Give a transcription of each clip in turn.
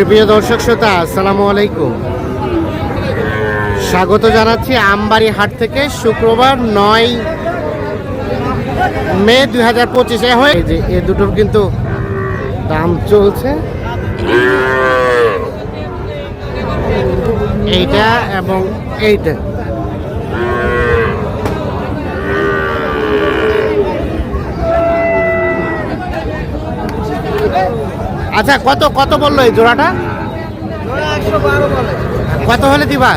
সুপ্রিয় দর্শক শ্রোতা, আসসালামু আলাইকুম। স্বাগত জানাচ্ছি আমবাড়ি হাট থেকে শুক্রবার নয় মে দুই হাজার পঁচিশে। হয়ে যে এ দুটোর কিন্তু দাম চলছে। এইটা এবং এইটা। আচ্ছা কত কত বলল এই জোড়াটা? কত হলে দিবা?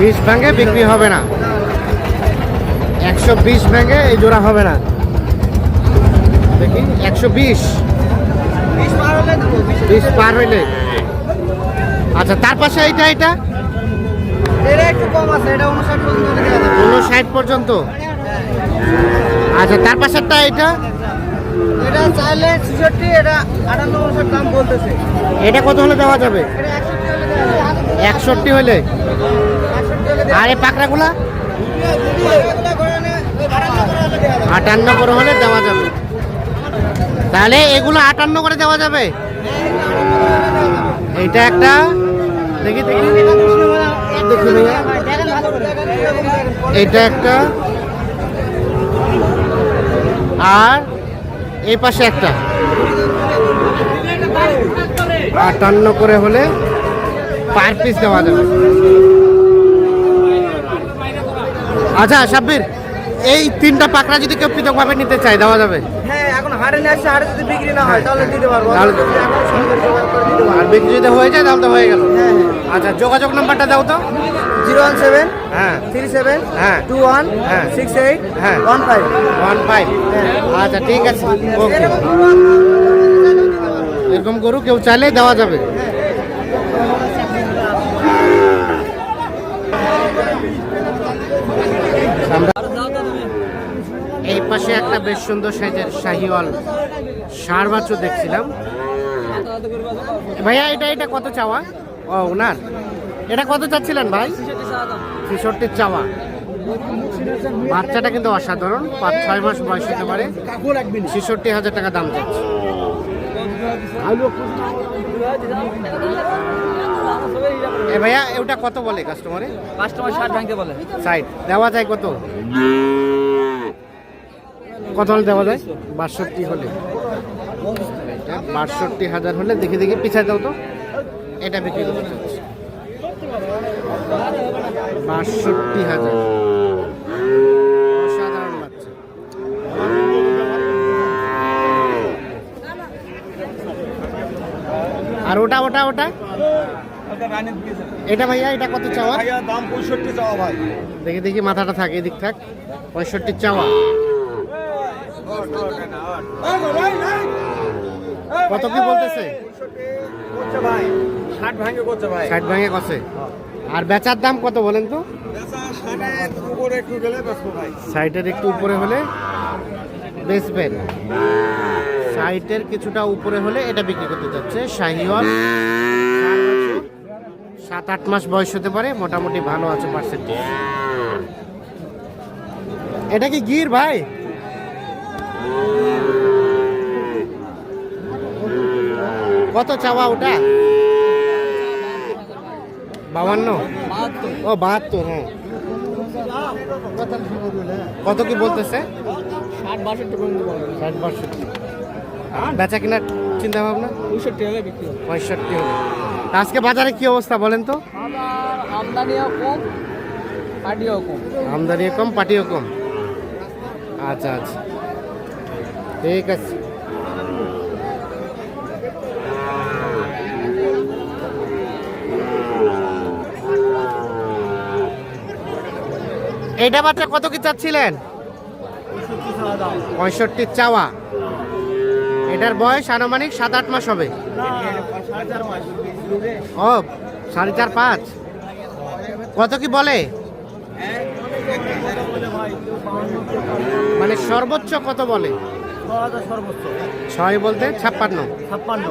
বিশ ভাগে বিক্রি হবে না। একশো বিশ ব্যাঙ্গে এই জোড়া হবে না। দেখি একশো বিশ। বিশ পার হইলে। আচ্ছা তার পাশে এইটা এটা উনষাট পর্যন্ত পর্যন্ত? আচ্ছা তার পাশেরটা এটা এটা চাইলে ছেষট্টি এটা আটান্ন দাম বলতেছে। এটা কত হলে দেওয়া যাবে? একষট্টি হলে আর এই পাকড়াগুলা? আটান্ন করে হলে দেওয়া যাবে। তাহলে এগুলো আটান্ন করে দেওয়া যাবে? এইটা একটা দেখি দেখি। দেখেন এটা একটা। আর এই পাশে একটা। আটান্ন করে হলে পার পিস দেওয়া যাবে। আচ্ছা সাব্বির এই তিনটা পাকড়া যদি কেউ পৃথকভাবে নিতে চায় দেওয়া যাবে? হ্যাঁ এখন হাটে নিয়ে আসছে যদি বিক্রি না হয় তাহলে পারব। দিতে পারব। আর বিক্রি যদি হয়ে যায় তাহলে তো হয়ে গেল। হ্যাঁ হ্যাঁ। আচ্ছা যোগাযোগ নাম্বারটা দাও তো। জিরো ওয়ান সেভেন হ্যাঁ। থ্রি সেভেন হ্যাঁ। টু ওয়ান হ্যাঁ। সিক্স এইট হ্যাঁ। One five. One five. আচ্ছা ঠিক আছে। ওকে এরকম গরু কেউ চাইলে দেওয়া যাবে। এই পাশে একটা বেশ সুন্দর সাইজের শাহিওয়াল সার বাছুর দেখছিলাম। ভাইয়া এটা এটা কত চাওয়া? ও ওনার। এটা কত চাচ্ছিলেন ভাই? ছেষট্টির চাওয়া। বাচ্চাটা কিন্তু অসাধারণ পাঁচ ছয় মাস বয়স হতে পারে। ছেষট্টি হাজার টাকা দাম যাচ্ছে এ ভাইয়া ওটা কত বলে কাস্টমারে কাস্টমার ষাট ভাঙতে বলে। সাইড দেওয়া যায় কত? কত হলে দেওয়া যায়? বাষট্টি হলে। বাষট্টি হাজার হলে দেখে দেখে পিছায় দাও তো। এটা বিক্রি করতে চাচ্ছি বাষট্টি হাজার। অসাধারণ আর ওটা ওটা ওটা? এটা ভাইয়া এটা কত চাওয়া? দাম পঁয়ষট্টি চাওয়া ভাই। দেখি দেখি মাথাটা থাকে এদিক থাক। পঁয়ষট্টি চাওয়া। কত কি বলতেছে? ষাট ভাঙে কষে আর বেচার দাম কত বলেন তো? সাইটের একটু উপরে হলে বেচবেন। সাইটের কিছুটা উপরে হলে এটা বিক্রি করতে যাচ্ছে শাহিওয়াল। সাত আট মাস বয়স হতে পারে মোটামুটি ভালো আছে পার্সেন্টেজ এটা কি গির ভাই? কত চাওয়া ওটা? বাবান্ন ও বাহাত্তর হ্যাঁ। কত কি বলতেছে? ষাট বাষট্টি ষাট বাষট্টি। বেচা কেনার চিন্তা ভাবনা পঁয়ষট্টি হলে বিক্রি পঁয়ষট্টি হলে। আজকে বাজারে কি অবস্থা বলেন তো? আমদানিও কম পাটিও কম। আমদানিও কম পাটিও কম। আচ্ছা আচ্ছা। ঠিক আছে। এইটা বাচ্চা কত কি চাচ্ছিলেন? পঁয়ষট্টি চাওয়া। এটার বয়স আনুমানিক সাত আট মাস হবে। ও সাড়ে চার পাঁচ। কত কি বলে? মানে সর্বোচ্চ কত বলে? ছয় বলতে ছাপ্পান্ন। ছাপ্পান্ন।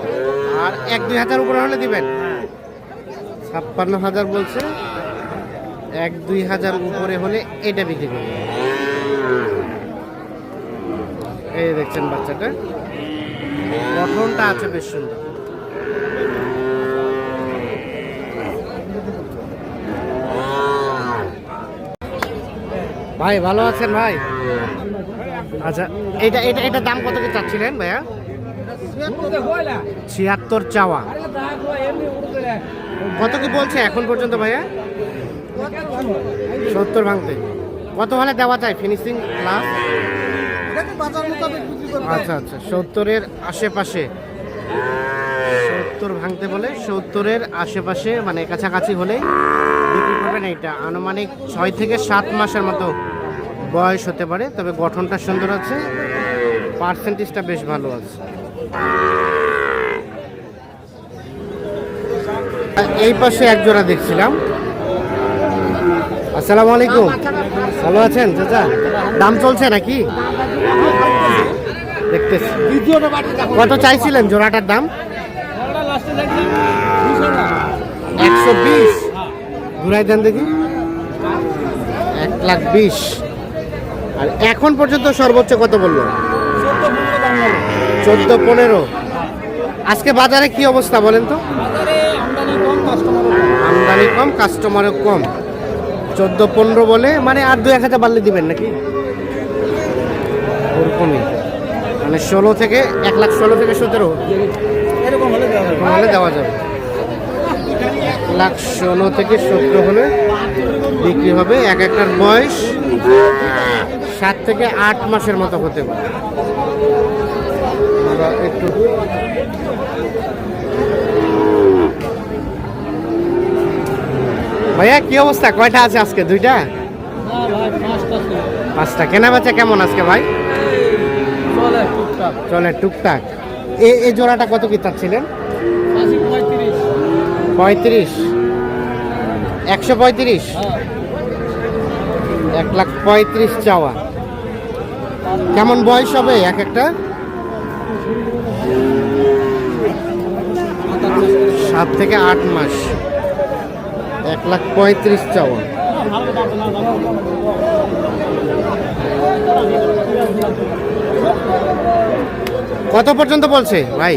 আর এক দুই হাজার উপরে হলে দিবেন। ছাপ্পান্ন হাজার বলছে। এক দুই হাজার উপরে হলে এটা বিক্রি করব। এই দেখছেন বাচ্চাটা। গঠনটা আছে বেশ সুন্দর। ভাই, ভালো আছেন ভাই? আচ্ছা এটা এটা এটা দাম কত কি চাচ্ছিলেন ভাইয়া? ছিয়াত্তর চাওয়া। কত কি বলছে এখন পর্যন্ত ভাইয়া? সত্তর ভাঙতে। কত হলে দেওয়া যায় ফিনিশিং আচ্ছা আচ্ছা সত্তরের আশেপাশে। সত্তর ভাঙতে বলে সত্তরের আশেপাশে মানে কাছাকাছি হলে বিক্রি করবেন এইটা। আনুমানিক ছয় থেকে সাত মাসের মতো বয়স হতে পারে, তবে গঠনটা সুন্দর আছে। পার্সেন্টেজটা বেশ ভালো আছে। এই পাশে এক জোড়া দেখছিলাম। আসসালামু আলাইকুম। ভালো আছেন চাচা? দাম চলছে নাকি? দেখতেছি। কত চাইছিলেন জোড়াটার দাম? একশো বিশ। ঘুরাই দেন দেখি। এক লাখ বিশ। আর এখন পর্যন্ত সর্বোচ্চ কত বলল? চোদ্দ পনেরো। আজকে বাজারে কি অবস্থা বলেন তো? আমদানি কম কাস্টমারও কম। চোদ্দ পনেরো বলে মানে আর দু এক হাজার বাড়লে দিবেন নাকি? ওরকমই। মানে ষোলো থেকে এক লাখ ষোলো থেকে সতেরো। এরকম হলে দেওয়া হলে দেওয়া যাবে। এক লাখ ষোলো থেকে সতেরো হলে বিক্রি হবে। এক একটার বয়স সাত থেকে আট মাসের মতো হতে পারে। আমরা একটু ভাইয়া, কি অবস্থা? কয়টা আছে আজকে? দুইটা? পাঁচটা। কেনা বেচা কেমন আজকে ভাই? চলে টুকটাক। এ এই জোড়াটা কত কি পঁয়ত্রিশ পঁয়ত্রিশ। একশো পঁয়ত্রিশ? এক লাখ পঁয়ত্রিশ চাওয়া। কেমন বয়স হবে এক একটা? সাত থেকে আট মাস। এক লাখ পঁয়ত্রিশ চাওয়া। কত পর্যন্ত বলছে ভাই?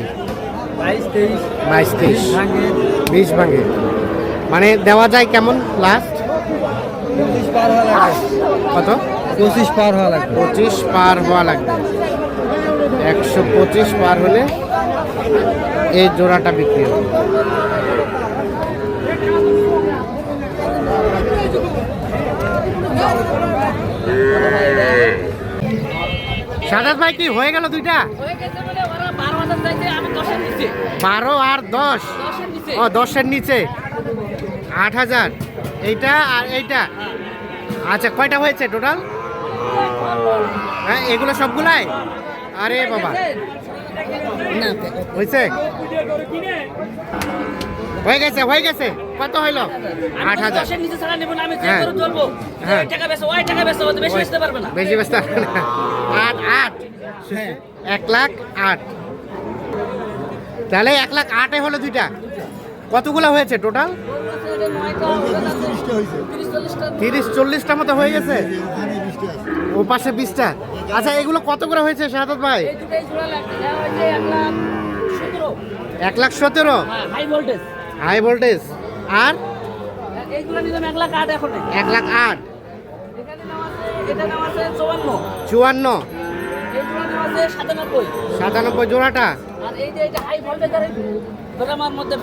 বাইশ তেইশ। বিশ ভাঙে। মানে দেওয়া যায় কেমন লাস্ট কত? পঁচিশ পার হওয়া লাগবে পঁচিশ পার হওয়া লাগবে। একশো পঁচিশ পার হলে এই জোড়াটা বিক্রি হবে। সাদাত ভাই কি হয়ে গেল দুইটা? বারো আর দশ? ও দশের নিচে। আট হাজার। এইটা আর এইটা। আচ্ছা কয়টা হয়েছে টোটাল? হ্যাঁ এগুলো সবগুলাই? আরে বাবা। হয়েছে? হয়ে গেছে হয়ে গেছে। কত হইল? আট হাজার। নিচে ছাড়া নেব না আমি যে হ্যাঁ। করে চলবো হ্যাঁ। টাকা বেশি ওই টাকা বেশি ওদের বেশি বেচতে পারবে না। বেশি ব্যস্ত আট আট। এক লাখ আট। তাহলে এক লাখ আটে হলো দুইটা। কতগুলো হয়েছে টোটাল? তিরিশ চল্লিশটা মতো হয়ে গেছে? ও পাশে বিশটা। আচ্ছা এগুলো কত করে হয়েছে শাহাদত ভাই? এক লাখ সতেরো। হ্যাঁ হাই ভোল্টেজ হাই ভোল্টেজ আর? এক লাখ আট চুয়ান্ন। সাতানব্বই। জোড়াটা। আর এই যে এটা হাই ভোল্টেজ আর ড্রামার মধ্যে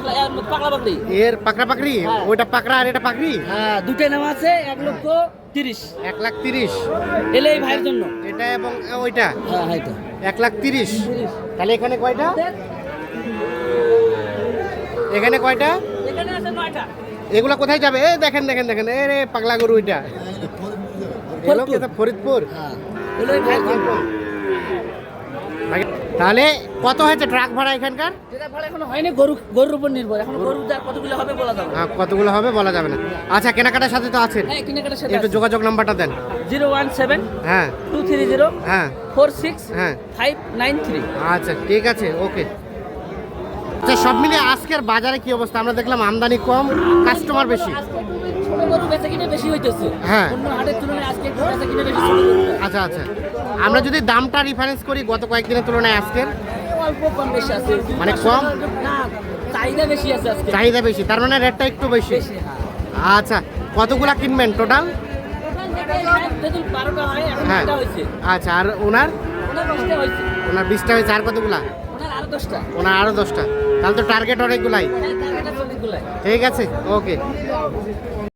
এর পাকড়া পাকড়ি। হ্যাঁ। ওইটা পাকড়া আর এটা পাকড়ি? হ্যাঁ দুটো নেওয়া আছে এক লক্ষ তিরিশ। এক লাখ তিরিশ। এলে এই ভাইয়ের জন্য। এটা এবং ওইটা? হ্যাঁ হাইটা এক লাখ তিরিশ। তাহলে এখানে কয়টা? এখানে কয়টা? এগুলো কোথায় যাবে? এ দেখেন দেখেন দেখেন। এ রে পাগলা গরু এটা। ফরিদপুর? হ্যাঁ তাহলে কত হয়েছে ট্রাক ভাড়া এখানকার? হয়নি গরু গরুর উপর নির্ভর। এখন গরু কতগুলো হবে বলা যাবে আহ, কতগুলো হবে বলা যাবে না। আচ্ছা কেনাকাটার সাথে তো আছেন। হ্যাঁ কেনাকাটার সাথে একটু যোগাযোগ নাম্বারটা দেন। জিরো ওয়ান সেভেন হ্যাঁ। টু থ্রি জিরো হ্যাঁ। ফোর সিক্স হ্যাঁ। Five nine three. আচ্ছা ঠিক আছে ওকে। আচ্ছা সব মিলিয়ে আজকের বাজারে কি অবস্থা? আমরা দেখলাম আমদানি কম কাস্টমার বেশি। হ্যাঁ। আচ্ছা আচ্ছা। আমরা যদি দামটা রিফারেন্স করি গত কয়েকদিনের তুলনায় আজকের? মানে কম? চাহিদা বেশি আছে চাহিদা বেশি তার মানে রেটটা একটু বেশি। হ্যাঁ। আচ্ছা কতগুলা কিনবেন টোটাল হয় আচ্ছা আর ওনার? ওনার বিশটা হয়েছে আর কতগুলা? ওনার আরও দশটা। তাহলে তো টার্গেট অনেকগুলাই। ঠিক আছে ওকে